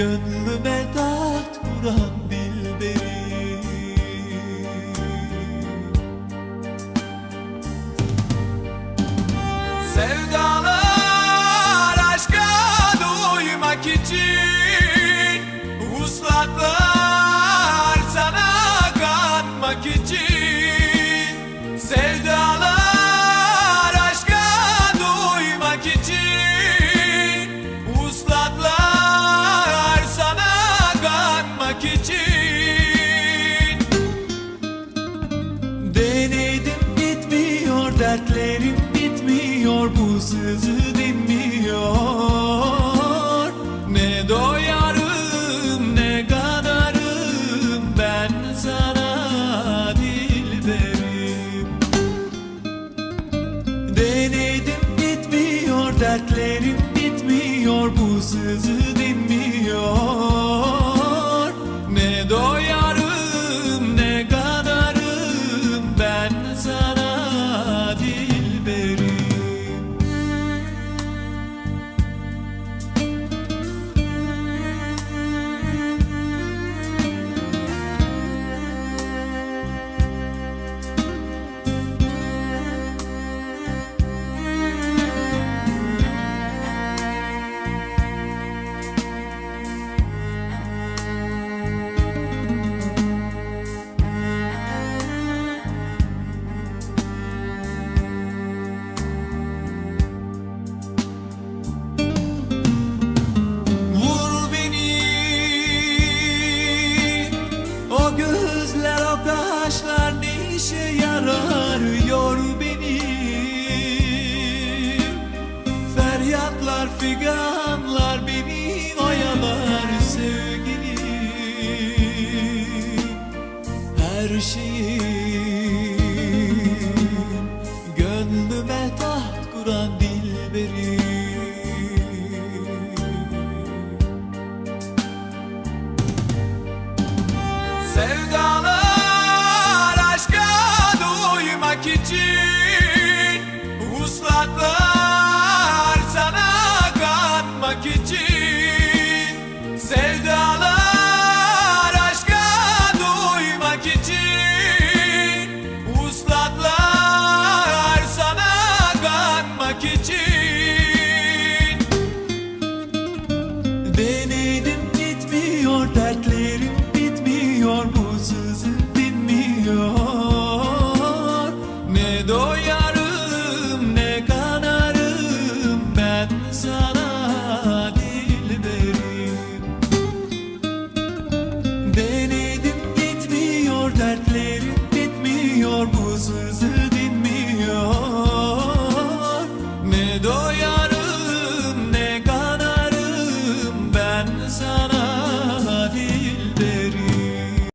Gönlüme dert vuran dilberi Sevda sözü dinmiyor Ne doyarım ne kadarım ben sana dilberim Denedim gitmiyor dertlerim bitmiyor bu sözü dinmiyor figanlar beni oyalar sevgilim Her şeyim gönlüme taht kuran dilberim Sevdalar aşka duymak için Oh, yeah.